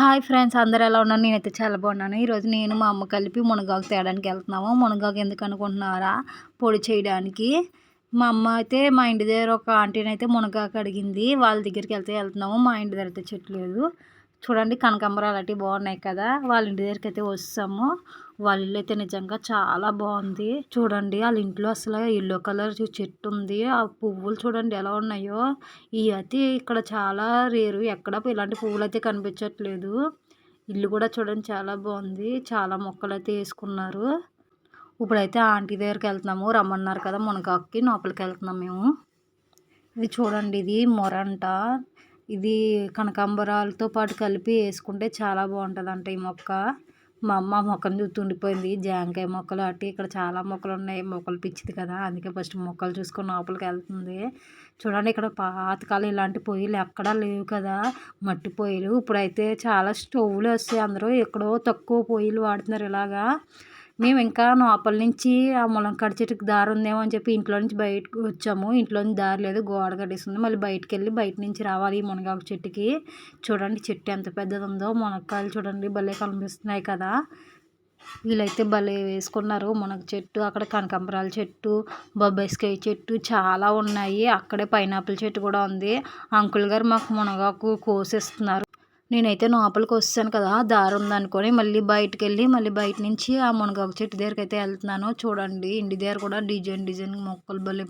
Hi friends అందరు ఎలా ఉన్నారు? నేనైతే చాలా బాగున్నాను. ఈరోజు నేను మా అమ్మ కలిపి మునగాకు తేయడానికి వెళ్తున్నాము. మునగాకు ఎందుకు అనుకుంటున్నారా? పొడి చేయడానికి. మా అమ్మ అయితే మా ఇంటి దగ్గర ఒక ఆంటీని అయితే మునగాకు అడిగింది. వాళ్ళ దగ్గరికి వెళ్తే వెళ్తున్నాము. మా ఇంటి దగ్గర అయితే చెట్లేదు చూడండి కనకాంబరాలు అలాంటివి బాగున్నాయి కదా. వాళ్ళ ఇంటి దగ్గరికి అయితే వస్తాము. వాళ్ళ ఇల్లు అయితే నిజంగా చాలా బాగుంది. చూడండి వాళ్ళ ఇంట్లో అసలు ఎల్లో కలర్ చెట్టు ఉంది. ఆ పువ్వులు చూడండి ఎలా ఉన్నాయో. ఈ అయితే ఇక్కడ చాలా రేరు ఎక్కడ ఇలాంటి పువ్వులు అయితే కనిపించట్లేదు. ఇల్లు కూడా చూడండి చాలా బాగుంది. చాలా మొక్కలు అయితే వేసుకున్నారు. ఇప్పుడైతే ఆంటీ దగ్గరికి వెళ్తున్నాము. రమ్మన్నారు కదా మునగాకుకి. లోపలికి వెళ్తున్నాం మేము. ఇది చూడండి ఇది మొరంట. ఇది కనకాంబరాలతో పాటు కలిపి వేసుకుంటే చాలా బాగుంటుంది అంట ఈ మొక్క. మా అమ్మ మొక్కను చూస్తూ ఉండిపోయింది. జాంకాయ మొక్కలు అటు ఇక్కడ చాలా మొక్కలు ఉన్నాయి. మొక్కలు పిచ్చిది కదా అందుకే ఫస్ట్ మొక్కలు చూసుకొని లోపలికి వెళ్తుంది. చూడండి ఇక్కడ పాతకాలం ఇలాంటి పొయ్యిలు ఎక్కడా లేవు కదా మట్టి పొయ్యిలు. ఇప్పుడైతే చాలా స్టవ్లు వస్తాయి. అందరూ ఎక్కడో తక్కువ పొయ్యిలు వాడుతున్నారు ఇలాగా. మేము ఇంకా లోపల నుంచి ఆ ములంకాడ చెట్టుకి దారి ఉందేమో అని చెప్పి ఇంట్లో నుంచి బయటకు వచ్చాము. ఇంట్లో నుంచి దారి లేదు గోడ కట్టేస్తుంది మళ్ళీ బయటకు వెళ్ళి బయట నుంచి రావాలి ఈ మునగాకు చెట్టుకి. చూడండి చెట్టు ఎంత పెద్దది ఉందో మునక్కాయలు చూడండి భలే కనిపిస్తున్నాయి కదా. వీళ్ళైతే భలే వేసుకున్నారు మునగ చెట్టు. అక్కడ కనకాంబరాల చెట్టు బొబ్బాయికాయ చెట్టు చాలా ఉన్నాయి. అక్కడే పైనాపిల్ చెట్టు కూడా ఉంది. అంకుల్ గారు మాకు మునగాకు కోసిస్తున్నారు. నేనైతే లోపలికి వస్తాను కదా దారి ఉందనుకొని మళ్ళీ బయటకు వెళ్ళి మళ్ళీ బయట నుంచి ఆ మునగాకు చెట్టు దగ్గరికి అయితే వెళ్తున్నాను. చూడండి ఇంటి దగ్గర కూడా డిజైన్ డిజైన్ మొక్కలు బలి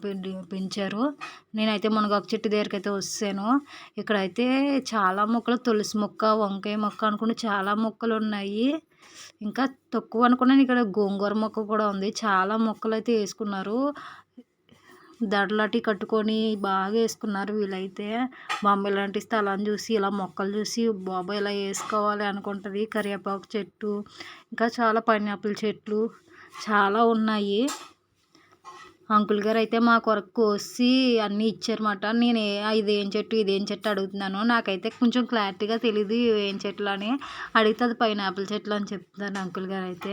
పెంచారు. నేనైతే మునగాకు చెట్టు దగ్గరికి అయితే వస్తాను. ఇక్కడైతే చాలా మొక్కలు తులసి మొక్క వంకాయ మొక్క అనుకుంటే చాలా మొక్కలు ఉన్నాయి. ఇంకా తక్కువ అనుకున్నాను ఇక్కడ గోంగూర మొక్క కూడా ఉంది. చాలా మొక్కలు అయితే వేసుకున్నారు. దడలాటి కట్టుకొని బాగా వేసుకున్నారు వీళ్ళైతే బొమ్మ లాంటి స్థలాన్ని చూసి ఇలా మొక్కలు చూసి బాబాయ్ ఇలా వేసుకోవాలి అనుకుంటుంది. కరివేపాకు చెట్టు ఇంకా చాలా పైనాపిల్ చెట్లు చాలా ఉన్నాయి. అంకుల్ గారు అయితే మా కొరకు కోసి అన్నీ ఇచ్చారన్నమాట. నేను ఇదేం చెట్టు ఇదేం చెట్టు అడుగుతున్నాను నాకైతే కొంచెం క్లారిటీగా తెలియదు ఏం చెట్లు అని అడిగితే అది పైనాపిల్ చెట్లు అని చెప్తున్నాను అంకుల్ గారు అయితే.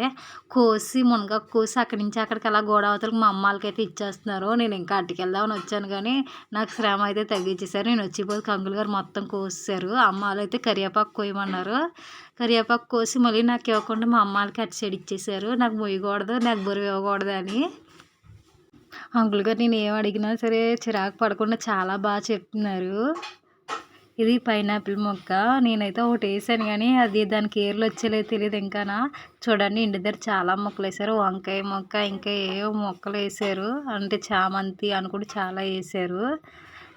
కోసి మునగ కోసి అక్కడి నుంచి అక్కడికి అలా గోడ అవతలకి మా అమ్మాలకి అయితే ఇచ్చేస్తున్నారు. నేను ఇంకా అట్టుకు వెళ్దామని వచ్చాను కానీ నాకు శ్రమ అయితే తగ్గించేశారు. నేను వచ్చిపోతే అంకుల్ గారు మొత్తం కోసారు అమ్మాలు అయితే కరివేపాకు కోయమన్నారు కరివేపాకు కోసి మళ్ళీ నాకు ఇవ్వకుండా మా అమ్మాలకి అటు సైడ్ ఇచ్చేసారు నాకు మొయ్యకూడదు నాకు బరువు ఇవ్వకూడదు అని. అంకుల్ గారు నేను ఏం అడిగినా సరే చిరాకు పడకుండా చాలా బాగా చెప్తున్నారు ఇది పైనాపిల్ మొక్క. నేనైతే ఒకటి వేసాను కానీ అది దాని కేర్లు వచ్చేలేదు తెలియదు ఇంకానా చూడండి ఇంటి దగ్గర చాలా మొక్కలు వేసారు. వంకాయ మొక్క ఇంకా ఏవో మొక్కలు వేసారు. అంటే చామంతి అనుకుంటే చాలా వేసారు.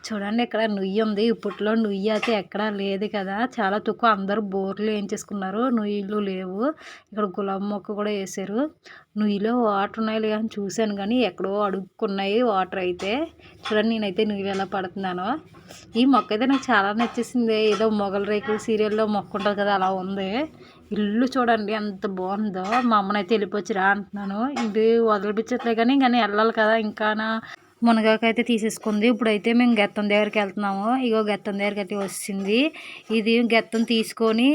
చూడండి ఇక్కడ నుయ్యి ఉంది. ఇప్పట్లో నుయ్యి అయితే ఎక్కడా లేదు కదా. చాలా తక్కువ అందరూ బోర్లు వేయించేసుకున్నారు. నుయ్యిలు లేవు. ఇక్కడ గులాబీ మొక్క కూడా వేసారు. నుయ్యిలో వాటర్ ఉన్నాయి లేదా అని చూశాను కానీ ఎక్కడో అడుక్కున్నాయి వాటర్ అయితే. చూడండి నేనైతే నుయ్యిలు ఎలా పడుతున్నాను. ఈ మొక్క అయితే నాకు చాలా నచ్చేసింది. ఏదో మొగల రేకులు సీరియల్లో మొక్క ఉంటుంది కదా అలా ఉంది. ఇల్లు చూడండి ఎంత బాగుందో. మా అమ్మనైతే వెళ్ళిపోవచ్చు రా అంటున్నాను. ఇది వదిలిపించట్లే కానీ కానీ వెళ్ళాలి కదా. ఇంకా మునగాకు అయితే తీసేసుకుంది. ఇప్పుడైతే మేము గెత్తం దగ్గరికి వెళ్తున్నాము. ఇగో గెత్తం దగ్గరికి అయితే వచ్చింది. ఇది గెత్తం తీసుకొని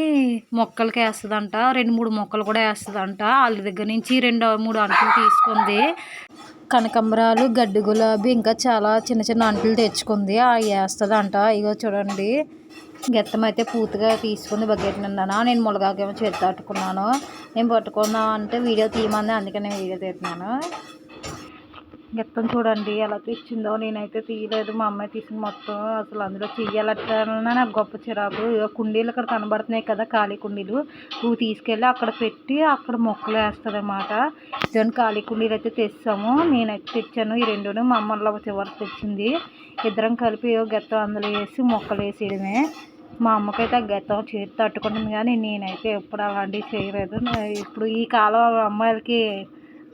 మొక్కలకి వేస్తుందంట. రెండు మూడు మొక్కలు కూడా వేస్తుందంట. వాళ్ళ దగ్గర నుంచి రెండు మూడు అంటులు తీసుకుంది. కనకంబరాలు గడ్డి గులాబీ ఇంకా చాలా చిన్న చిన్న అంటులు తెచ్చుకుంది. అవి వేస్తుందంట. ఇగో చూడండి. గెత్తం అయితే పూర్తిగా తీసుకుని బకెట్ నిన్నాను నేను మునగాకేమో చేతి పట్టుకున్నాను నేను పట్టుకున్నా అంటే వీడియో తీయమంది అందుకే నేను వీడియో తీస్తున్నాను. గెత్తం చూడండి ఎలా తెచ్చిందో నేనైతే తీయలేదు. మా అమ్మాయి తీసింది మొత్తం అసలు అందులో తీయాలన్నా నాకు గొప్ప చిరాకు. కుండీలు ఇక్కడ కనబడుతున్నాయి కదా ఖాళీ కుండీలు. పువ్వు తీసుకెళ్ళి అక్కడ పెట్టి అక్కడ మొక్కలు వేస్తుంది అన్నమాట దాని ఖాళీ కుండీలు అయితే తెచ్చాము. నేనైతే తెచ్చాను. ఈ రెండును మా అమ్మల్లో చివరి తెచ్చింది. ఇద్దరం కలిపి గెత్తం అందులో వేసి మొక్కలు వేసేయడమే. మా అమ్మకైతే ఆ గెత్తం చేతి తట్టుకుంటుంది కానీ నేనైతే ఎప్పుడు అలాంటివి చేయలేదు. ఇప్పుడు ఈ కాలం అమ్మాయిలకి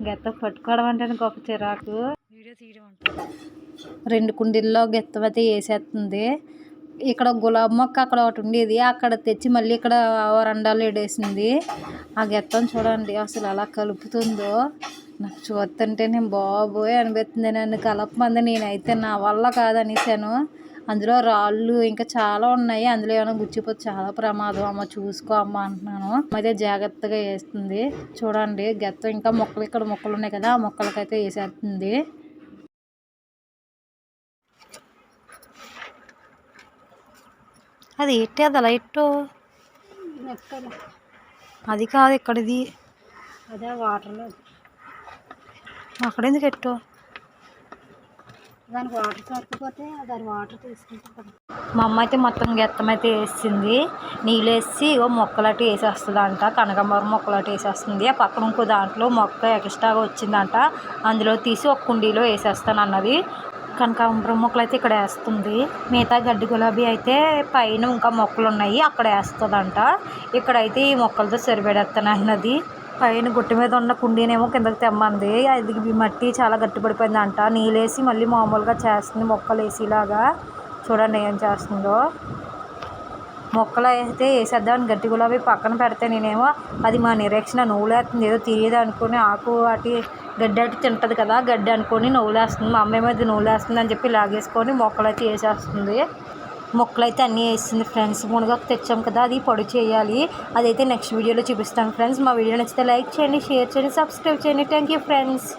గెత్తం పట్టుకోవడం అంటే గొప్ప చిరాకు. వీడియో తీయడం రెండు కుండీల్లో గెత్తం అయితే వేసేస్తుంది ఇక్కడ గులాబీ మొక్క అక్కడ ఒకటి ఉండేది. అక్కడ తెచ్చి మళ్ళీ ఇక్కడ వరండాలు ఎడేసింది ఆ గెత్తం చూడండి అసలు అలా కలుపుతుందో. నాకు చూస్తుంటే నేను బాబోయ్ అనిపిస్తుంది. నన్ను కలపమంది నేనైతే నా వల్ల కాదనేసాను. అందులో రాళ్ళు ఇంకా చాలా ఉన్నాయి. అందులో ఏమైనా గుచ్చిపోతే చాలా ప్రమాదం. అమ్మ చూసుకో అమ్మ అంటున్నాను. అయితే జాగ్రత్తగా వేస్తుంది. చూడండి గెత్త ఇంకా మొక్కలు ఇక్కడ మొక్కలు ఉన్నాయి కదా ఆ మొక్కలకైతే వేసేస్తుంది. అది ఎట్టి అది అలా ఎట్టు? అది కాదు ఇక్కడిది అదే వాటర్లో. అక్కడ ఎందుకు ఎట్టు? దానికి వాటర్ సరిపోతే దాని వాటర్ తీసుకుంటాం మా అమ్మ అయితే మొత్తం గెత్తం అయితే వేసింది. నీళ్ళు వేసి ఓ మొక్కలట్టు వేసేస్తుంది అంట కనకాంబరం మొక్కలటి వేసేస్తుంది. ఆ పక్కన ఇంకో దాంట్లో మొక్క ఎక్స్ట్రాగా వచ్చిందంట. అందులో తీసి ఒక కుండీలో వేసేస్తాను అన్నది కనకాంబరం మొక్కలు అయితే ఇక్కడ వేస్తుంది. మిగతా గడ్డి గులాబీ అయితే పైన ఇంకా మొక్కలు ఉన్నాయి. అక్కడ వేస్తుందంట. ఇక్కడైతే ఈ మొక్కలతో సరిపెడేస్తాను అన్నది పైన గుట్ట మీద ఉన్న కుండీనేమో కిందకి తెమ్మంది. అది మట్టి చాలా గట్టిపడిపోయింది అంట నీళ్ళేసి మళ్ళీ మామూలుగా చేస్తుంది. మొక్కలు వేసేలాగా చూడండి ఏం చేస్తుందో. మొక్కలు అయితే వేసేద్దామని గట్టి గులాబీ పక్కన పెడితే నేనేమో అది మా నిరీక్షణ నువ్వులేస్తుంది ఏదో తెలియదు అనుకుని ఆకు వాటి గడ్డి అటు తింటుంది కదా గడ్డి అనుకొని నువ్వులేస్తుంది మా అమ్మ ఏమో ఇది నవ్వులేస్తుంది అని చెప్పి లాగేసుకొని మొక్కలు అయితే వేసేస్తుంది. మొక్కలు అయితే అన్నీ వేసింది ఫ్రెండ్స్. మునగాకు తెచ్చాం కదా అది పొడి చేయాలి. అదైతే నెక్స్ట్ వీడియోలో చూపిస్తాను ఫ్రెండ్స్. మా వీడియో నచ్చితే లైక్ చేయండి షేర్ చేయండి సబ్స్క్రైబ్ చేయండి. Thank you friends.